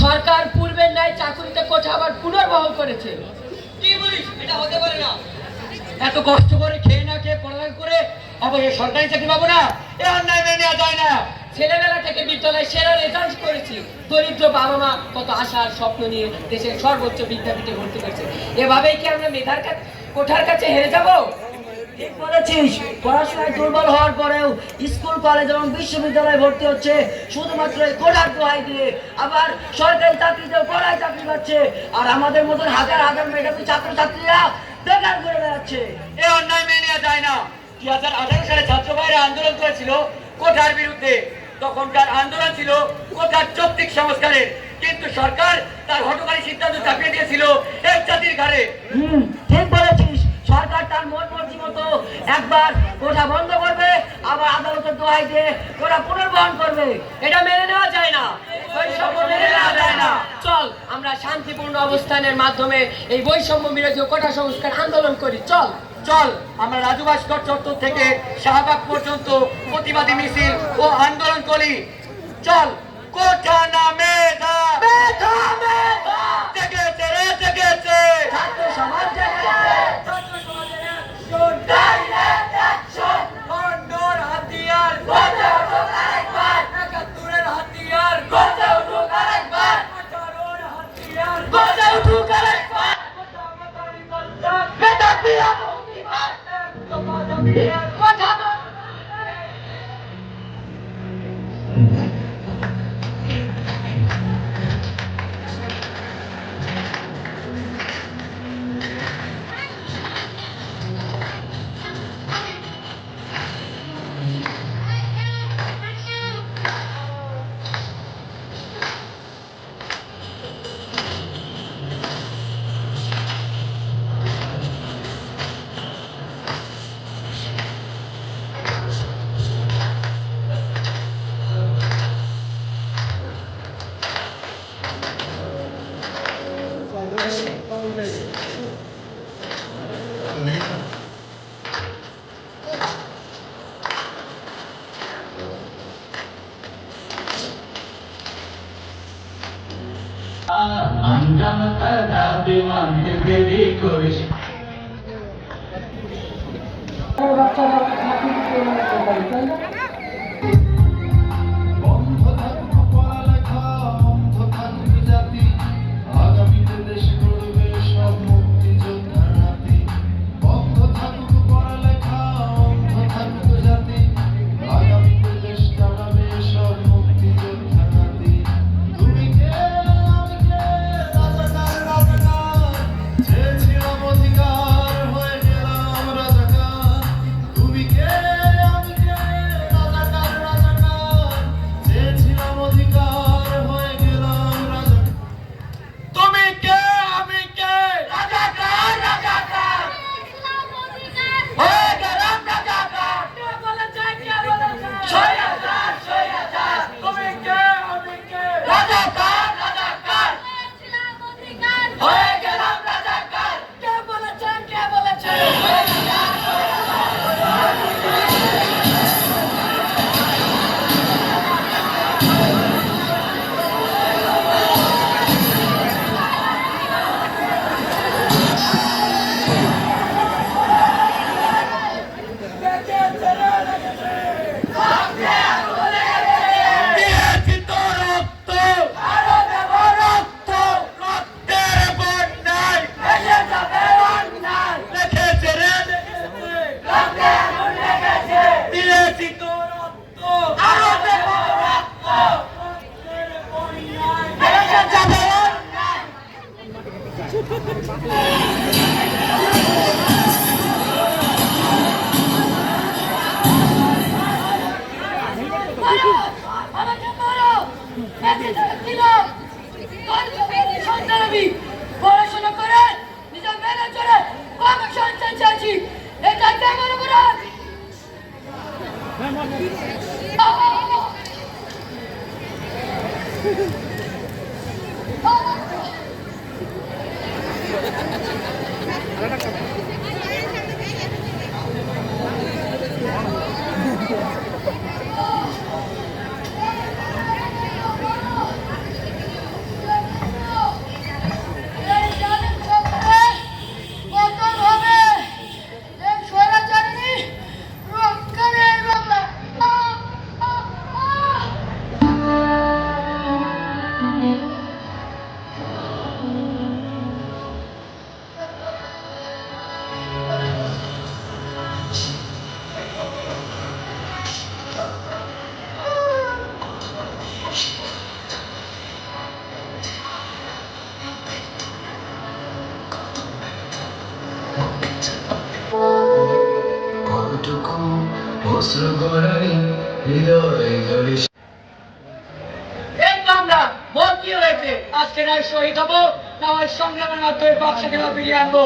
সরকার পূর্বের ন্যায় চাকুরিতে কোঠা আবার পুনর্বহল করেছে। কি বলিস? এটা হতে পারে না। এত কষ্ট করে খেয়ে না খেয়ে পড়ালেখা করে অবশ্যই সরকারি চাকরি পাবো না। এ অন্যায় মেনে নেওয়া যায় না। ছেলেবেলা থেকে বিদ্যালয়ে সেরা রেজাল্ট করেছি। দরিদ্র বাবা মা কত আশা আর স্বপ্ন নিয়ে দেশের সর্বোচ্চ বিদ্যাপীঠে ভর্তি করেছে। এভাবেই কি আমরা মেধার কাছে কোঠার কাছে হেরে যাব? ঠিক বলেছিস। পড়াশোনায় দুর্বল হওয়ার পরেও স্কুল কলেজ এবং বিশ্ববিদ্যালয়ে ভর্তি হচ্ছে শুধুমাত্র এই কোটার দোহাই দিয়ে। আবার সরকারি চাকরিতেও কড়াই চাকরি পাচ্ছে। আর আমাদের মতন হাজার হাজার মেধাবী ছাত্রছাত্রীরা বেকার করে বেড়াচ্ছে। এ অন্যায় মেনে নেওয়া যায় না। দুই হাজার আঠারো সালে ছাত্র ভাইরা আন্দোলন করেছিল কোঠার বিরুদ্ধে। তখনকার আন্দোলন ছিল কোঠার চৌক্তিক সংস্কারের। কিন্তু সরকার তার হটকারী সিদ্ধান্ত চাপিয়ে দিয়েছিল এক জাতির ঘাড়ে। হুম ঠিক বলেছিস সরকার তার মন মর্জি মতো একবার কোটা বন্ধ করবে আবার আদালতের দোহাই দিয়ে কোটা পুনর্বহন করবে। এটা মেনে নেওয়া যায় না। চল আমরা শান্তিপূর্ণ অবস্থানের মাধ্যমে এই বৈষম্য বিরোধী কোটা সংস্কার আন্দোলন করি। চল চল আমরা রাজু ভাস্কর চত্বর থেকে শাহবাগ পর্যন্ত প্রতিবাদী মিছিল ও আন্দোলন করি। চল কোঠা না মেধা মেধা মেধা জেগেছে রে জেগেছে। ছাত্র সমাজ জেগেছে। Yeah. বন্ধ আমাকে মারো দিল সন্তানবি পড়াশোনা করে নিজের মেনে চলে আমি সন্তান চাইছি এটা কেমন অপরাধ হৃদয় নয় না হব না আমার মাধ্যমে খেলা ফিরিয়ে আনব?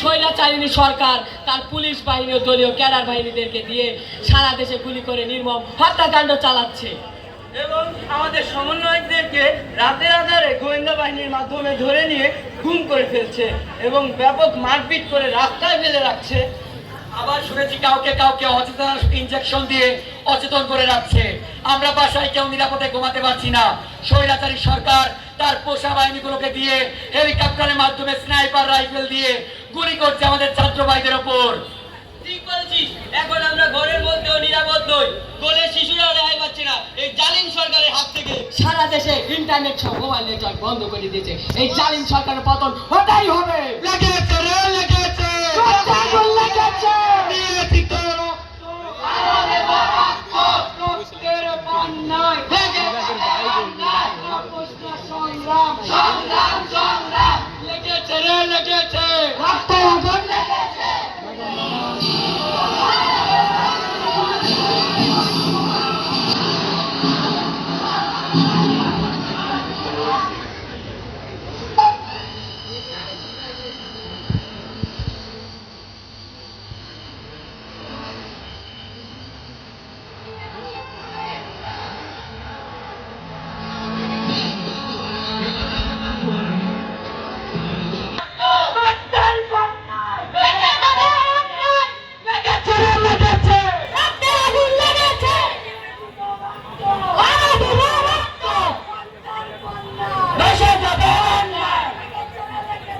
স্বৈরাচারিণী সরকার, তার পুলিশ বাহিনী ও দলীয় ক্যাডার বাহিনীদেরকে দিয়ে সারা দেশে গুলি করে নির্মম হত্যাকাণ্ড চালাচ্ছে। এবং আমাদের সমন্বয়কদেরকে রাতের আধারে গোয়েন্দা বাহিনীর মাধ্যমে ধরে নিয়ে খুন করে ফেলছে এবং ব্যাপক মারপিট করে রাস্তায় ফেলে রাখছে। আবার শুনেছি কাউকে কাউকে অচেতন ইনজেকশন দিয়ে অচেতন করে রাখছে। আমরা বাসায় কেউ নিরাপদে ঘুমাতে পারছি না। স্বৈরাচারী সরকার তার পোষা বাহিনীগুলোকে দিয়ে হেলিকপ্টারের মাধ্যমে স্নাইপার রাইফেল দিয়ে গুলি করছে আমাদের ছাত্র ভাইদের ওপর। ঠিক এখন আমরা ঘরের মধ্যেও নিরাপদ নই। গোলে শিশুরা রেহাই পাচ্ছে না। এই জালিম সরকারের হাত থেকে সারা দেশে ইন্টারনেট সহ মোবাইল নেটওয়ার্ক বন্ধ করে দিয়েছে। এই জালিম সরকারের পতন হতেই হবে। লেগেছে রে লেগেছে।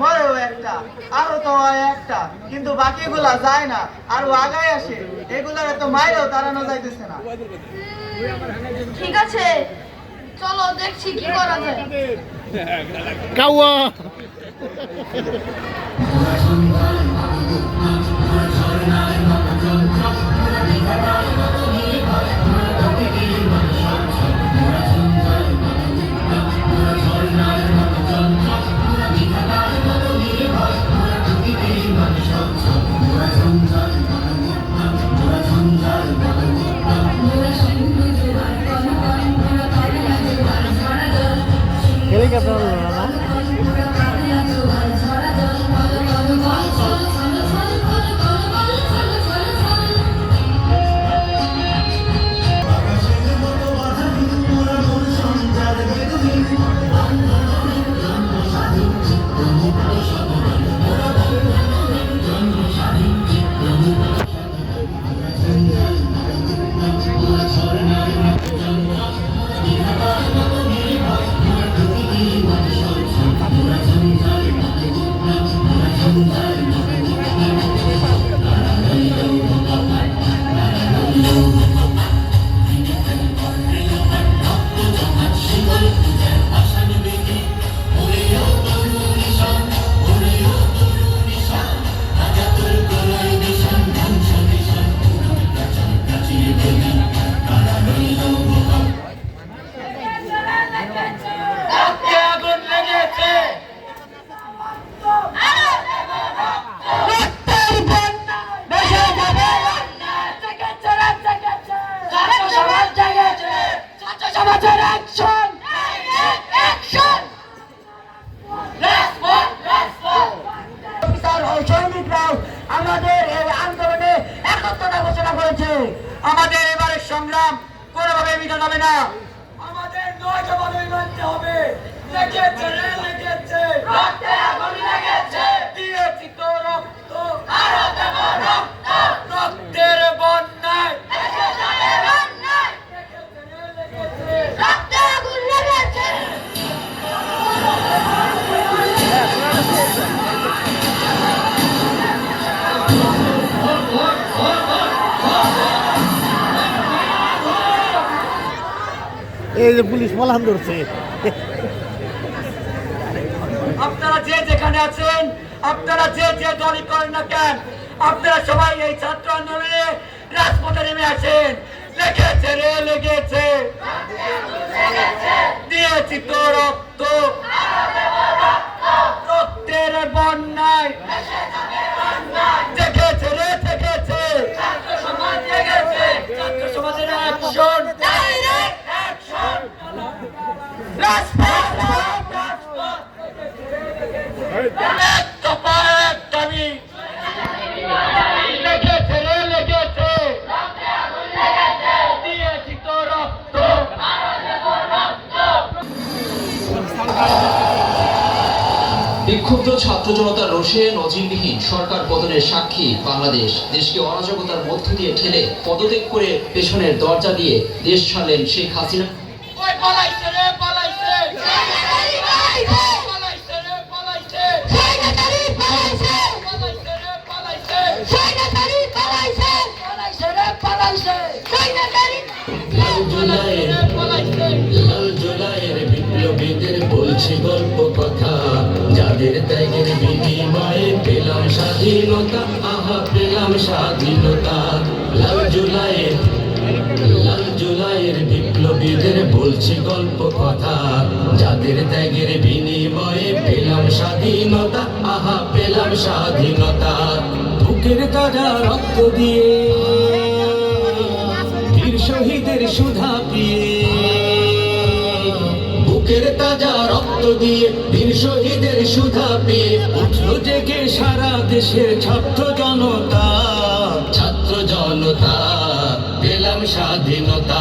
মরেও একটা আরও তো একটা কিন্তু বাকিগুলা যায় না আরও আগায় আসে। এগুলার এত মাইরেও তাড়ানো যাইতেছে না। ঠিক আছে চলো দেখছি কি করা যায়। কাওয়া সমাজের Last one, last one! Officer ও সৈনিকরাও আমাদের এই আন্দোলনে একত্রতা ঘোষণা করেছে। আমাদের এবারের সংগ্রাম কোনোভাবে মিটানো হবে না। আমাদের নয়ভাবে মানতে হবে। লেগেছে রে যে পুলিশ পলান ধরছে। আপনারা যে যেখানে আছেন, আপনারা যে যে দলই করেন না কেন, আপনারা সবাই এই ছাত্র আন্দোলনে রাজপথে নেমে আসেন। লেগেছে রে, লেগেছে। দিয়েছি তো রক্ত। রক্তের বন্যায় বিক্ষুব্ধ ছাত্র জনতার রোষে নজিরবিহীন সরকার পতনের সাক্ষী বাংলাদেশ। দেশকে অরাজকতার মধ্য দিয়ে ঠেলে পদত্যাগ করে পেছনের দরজা দিয়ে দেশ ছাড়লেন শেখ হাসিনা। বিপ্লবীদের বলছি গল্প কথা। যাদের ত্যাগের বিনিময়ে পেলাম স্বাধীনতা, আহা, পেলাম স্বাধীনতা। জুলাইয়ের, লাল জুলাইয়ের বিপ্লবীদের বলছি গল্প কথা। যাদের ত্যাগের বিনিময়ে পেলাম স্বাধীনতা, আহা, পেলাম স্বাধীনতা। বুকের তাজা রক্ত দিয়ে শহীদের সুধা পিয়ে, বুকের তাজা রক্ত দিয়ে বীর শহীদের সুধা পেয়ে। উঠল জেগে সারা দেশের ছাত্র জনতা ছাত্র জনতা, পেলাম স্বাধীনতা।